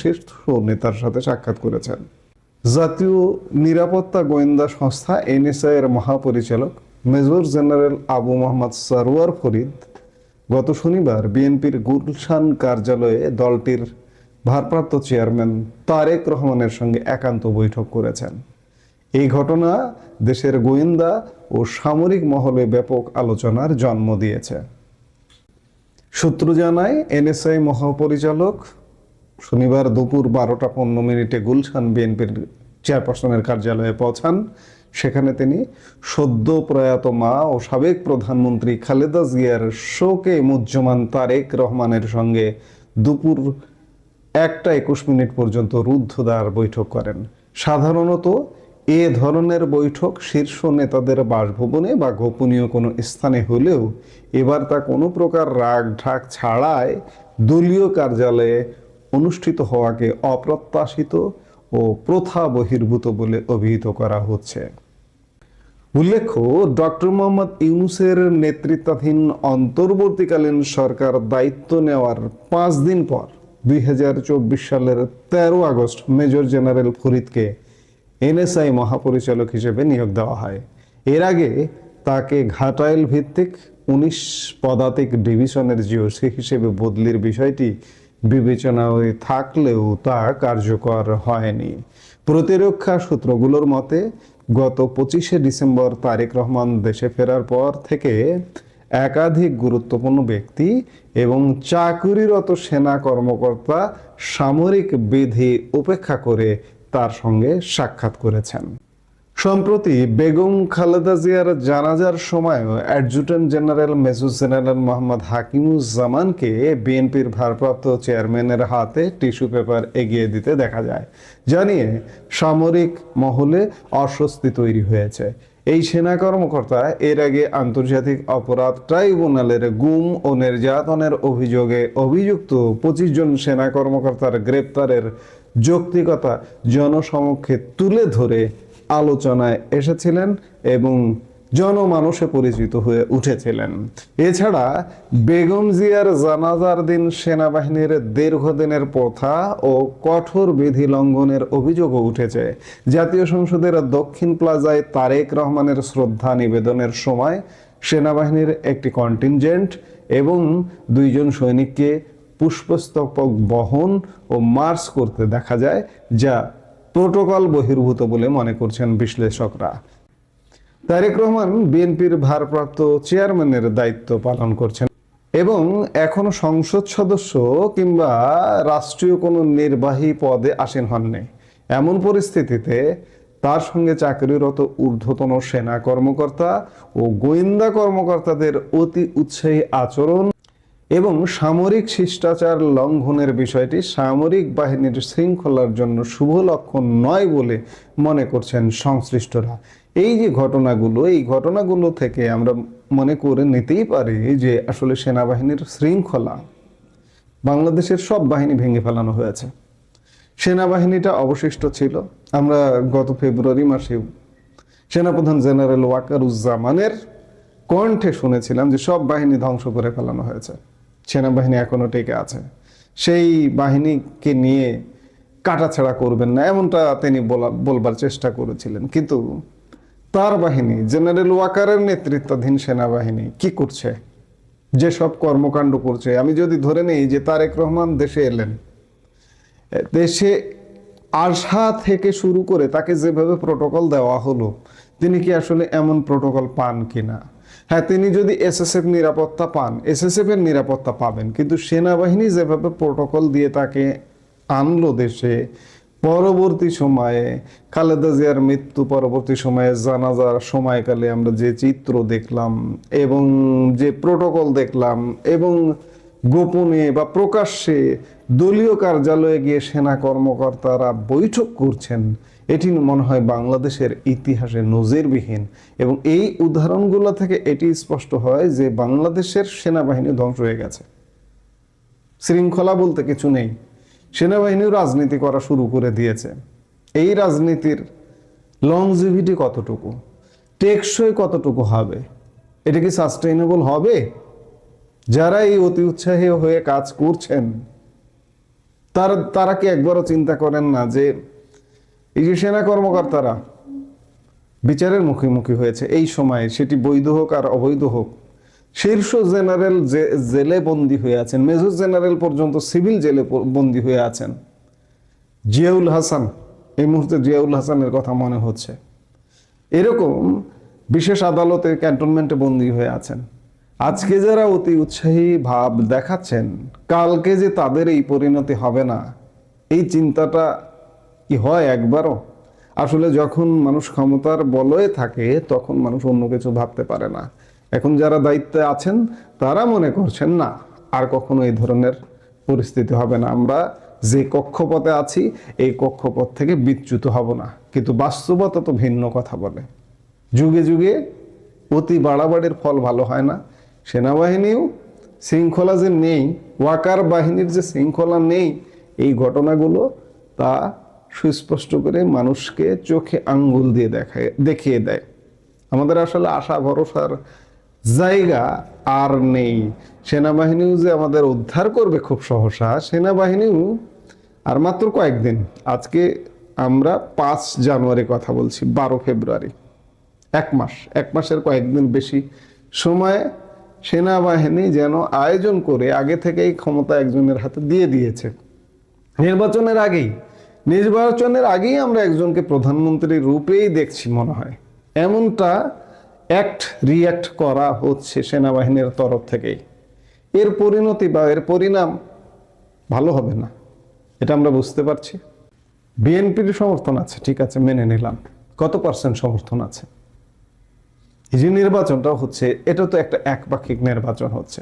শীর্ষ নেতার সাথে সাক্ষাৎ করেছেন। জাতীয় নিরাপত্তা গোয়েন্দা সংস্থা এনএসআই এর মহাপরিচালক মেজর জেনারেল আবু মোহাম্মদ সারোয়ার ফরিদ গত শনিবার বিএনপির গুলশান কার্যালয়ে দলটির ভারপ্রাপ্ত চেয়ারম্যান তারেক রহমানের সঙ্গে একান্ত বৈঠক করেছেন। এই ঘটনা দেশের গোয়েন্দা ও সামরিক মহলে ব্যাপক আলোচনার জন্ম দিয়েছে। সূত্র জানায়, এনএসআই মহাপরিচালক শনিবার দুপুর বারোটা পনেরো মিনিটে গুলশান বিএনপির চেয়ারপারসনের কার্যালয়ে পৌঁছান। সেখানে তিনি সদ্য প্রয়াত মা ও সাবেক প্রধানমন্ত্রী খালেদা জিয়ার শোকে মুজ্জমান তারেক রহমানের সঙ্গে দুপুর একটা একুশ মিনিট পর্যন্ত রুদ্ধদ্বার বৈঠক করেন। সাধারণত এ ধরনের বৈঠক শীর্ষ নেতাদের বাসভবনে বা গোপনীয় কোনো স্থানে হলেও এবার তা কোনো প্রকার রাগ ঢাক ছাড়াই দলীয় কার্যালয়ে অনুষ্ঠিত হওয়াকে অপ্রত্যাশিত ও প্রথা বহির্ভূত বলে অভিহিত করা হচ্ছে। উল্লেখ্য, ডক্টর মোহাম্মদ ইউনুসের নেতৃত্বাধীন অন্তর্বর্তীকালীন সরকার দায়িত্ব নেওয়ার পাঁচ দিন পর দুই হাজার চব্বিশ সালের তেরো আগস্ট মেজর জেনারেল ফরিদকে এনএসআই মহাপরিচালক হিসেবে নিয়োগ দেওয়া হয়। এর আগে তাকে ঘাটাইল ভিত্তিক উনিশ পদাতিক ডিভিশনের জিওসি হিসেবে বদলির বিষয়টি বিবেচনায় থাকলেও তা কার্যকর হয়নি। প্রতিরক্ষা সূত্রগুলোর মতে, গত পঁচিশে ডিসেম্বর তারেক রহমান দেশে ফেরার পর থেকে একাধিক গুরুত্বপূর্ণ ব্যক্তি এবং চাকুরিরত সেনা কর্মকর্তা সামরিক বিধি উপেক্ষা করে তার সঙ্গে সাক্ষাৎ করেছেন। সম্প্রতি বেগম খালেদা জিয়ার জানাজার সময়ও adjutant general major general Mohammad হাকিমুজ্জামানকে বিএনপির ভারপ্রাপ্ত চেয়ারম্যানের হাতে টিস্যু পেপার এগিয়ে দিতে দেখা যায়, জানিয়ে সামরিক মহলে অস্বস্তি তৈরি হয়েছে। এই সেনা কর্মকর্তা এর আগে আন্তর্জাতিক অপরাধ ট্রাইব্যুনালের গুম ও নির্যাতনের অভিযোগে অভিযুক্ত পঁচিশ জন সেনা কর্মকর্তার গ্রেপ্তারের যৌক্তিকতা জনসমক্ষে তুলে ধরে আলোচনায় এসেছিলেন এবং জনমানসে পরিচিত হয়ে উঠেছিলেন। এছাড়া বেগম জিয়ার জানাজার দিন সেনাবাহিনীর দীর্ঘদিনের প্রথা ও কঠোর বিধি লঙ্ঘনের অভিযোগও উঠেছে। জাতীয় সংসদের দক্ষিণ প্লাজায় তারেক রহমানের শ্রদ্ধা নিবেদনের সময় সেনাবাহিনীর একটি কন্টিনজেন্ট এবং দুইজন সৈনিককে পুষ্পস্তবক বহন ও মার্চ করতে দেখা যায়, যা প্রোটোকল বহির্ভূত বলে মনে করছেন বিশ্লেষকরা। তারেক রহমান বিএনপির ভারপ্রাপ্ত চেয়ারম্যানের দায়িত্ব পালন করছেন এবং এখনও সংসদ সদস্য কিংবা রাষ্ট্রীয় কোনো নির্বাহী পদে আসীন হননি। এমন পরিস্থিতিতে তার সঙ্গে চাকরিরত ঊর্ধ্বতন সেনা কর্মকর্তা ও গোয়েন্দা কর্মকর্তাদের অতি উৎসাহী আচরণ এবং সামরিক শিষ্টাচার লঙ্ঘনের বিষয়টি সামরিক বাহিনীর শৃঙ্খলার জন্য শুভ লক্ষণ নয় বলে মনে করছেন সংশ্লিষ্টরা। এই যে ঘটনাগুলো, এই ঘটনাগুলো থেকে আমরা মনে করে নিতেই পারি যে আসলে সেনাবাহিনীর শৃঙ্খলা বাংলাদেশের সব বাহিনী ভেঙে ফেলানো হয়েছে। সেনাবাহিনীটা অবশিষ্ট ছিল। আমরা গত ফেব্রুয়ারি মাসে সেনাপ্রধান জেনারেল ওয়াকারুজ্জামানের কণ্ঠে শুনেছিলাম যে সব বাহিনী ধ্বংস করে ফেলানো হয়েছে। সেনাবাহিনী এখনও টিকে আছে। সেই বাহিনীকে নিয়ে কাটাছাড়া করবেন না, এমনটা তিনি বলা বলবার চেষ্টা করেছিলেন। কিন্তু তার বাহিনী, জেনারেল ওয়াকারের নেতৃত্বাধীন সেনাবাহিনী কি করছে? যে সব কর্মকাণ্ড করছে। আমি যদি ধরে নেই যে তারেক রহমান দেশে এলেন। দেশে আসা থেকে শুরু করে তাকে যেভাবে প্রোটোকল দেওয়া হলো, তিনি কি আসলে এমন প্রোটোকল পান কিনা? হ্যাঁ তিনি যদি এসএসএফ নিরাপত্তা পান, এসএসএফ এর নিরাপত্তা পাবেন। কিন্তু সেনাবাহিনী যেভাবে প্রোটোকল দিয়ে তাকে আনলো দেশে, পরবর্তী সময়ে খালেদা জিয়ার মৃত্যু, পরবর্তী সময়ে জানাজার সময়কালে আমরা যে চিত্র দেখলাম এবং যে প্রোটোকল দেখলাম এবং গোপনে বা প্রকাশ্যে দলীয় কার্যালয়ে গিয়ে সেনা কর্মকর্তারা বৈঠক করছেন এটি মনে হয় বাংলাদেশের ইতিহাসে নজিরবিহীন এবং এই উদাহরণগুলো থেকে এটি স্পষ্ট হয় যে বাংলাদেশের সেনাবাহিনী ধ্বংস হয়ে গেছে। শৃঙ্খলা বলতে কিছু নেই। সেনাবাহিনীও রাজনীতি করা শুরু করে দিয়েছে। এই রাজনীতির লংজিভিটি কতটুকু? টেকসই কতটুকু হবে? এটা কি সাস্টেইনেবল হবে? যারা এই অতি উৎসাহী হয়ে কাজ করছেন, তার, তারা কি একবারও চিন্তা করেন না যে এই যে সেনা কর্মকর্তারা, বিচারের মুখোমুখি হয়েছে এই সময়ে, সেটি বৈধ হোক আর অবৈধ হোক, শীর্ষ জেনারেল জেলে বন্দী হয়ে আছেন, মেজর জেনারেল পর্যন্ত সিভিল জেলে বন্দী হয়ে আছেন, জিয়াউল হাসান, এই মুহূর্তে জিয়াউল হাসানের কথা মনে হচ্ছে। এরকম বিশেষ আদালতে ক্যান্টনমেন্টে বন্দী হয়ে আছেন। আজকে যারা অতি উৎসাহী ভাব দেখাচ্ছেন, কালকে যে তাদের এই পরিণতি হবে না, এই চিন্তাটা কি হয় একবারও? আসলে যখন মানুষ ক্ষমতার বলয়ে থাকে, তখন মানুষ অন্য কিছু ভাবতে পারে না। এখন যারা দায়িত্বে আছেন, তারা মনে করছেন, না, আর কখনো এই ধরনের পরিস্থিতি হবে না। আমরা যে কক্ষপথে আছি, এই কক্ষপথ থেকে বিচ্যুত হব না। কিন্তু বাস্তবতা তো ভিন্ন কথা বলে। যুগে যুগে অতি বাড়াবাড়ির ফল ভালো হয় না। সেনাবাহিনীও শৃঙ্খলা যে নেই, ওয়াকার বাহিনীর যে শৃঙ্খলা নেই, এই ঘটনাগুলো তা সুস্পষ্ট করে মানুষকে চোখে আঙ্গুল দিয়ে দেখায়, দেখিয়ে দেয়। আমাদের আসলে আশা, ভরসার জায়গা আর নেই। সেনাবাহিনীও যে আমাদের উদ্ধার করবে খুব সহসা, সেনাবাহিনীও আর মাত্র কয়েকদিন। আজকে আমরা পাঁচ জানুয়ারি কথা বলছি, বারো ফেব্রুয়ারি। এক মাস, এক মাসের কয়েকদিন বেশি সময় সেনাবাহিনী যেন আয়োজন করে আগে থেকেই ক্ষমতা একজনের হাতে দিয়ে দিয়েছে। নির্বাচনের আগেই নির্বাচনের আগেই আমরা একজনকে প্রধানমন্ত্রী রূপেই দেখছি মনে হয়। এমনটা অ্যাক্ট রিয়্যাক্ট করা হচ্ছে সেনাবাহিনীর তরফ থেকেই। এর পরিণতি বা এর পরিণাম ভালো হবে না, এটা আমরা বুঝতে পারছি। বিএনপির সমর্থন আছে, ঠিক আছে, মেনে নিলাম। কত পার্সেন্ট সমর্থন আছে? এই যে নির্বাচনটা হচ্ছে এটা তো একটা একপাক্ষিক নির্বাচন হচ্ছে।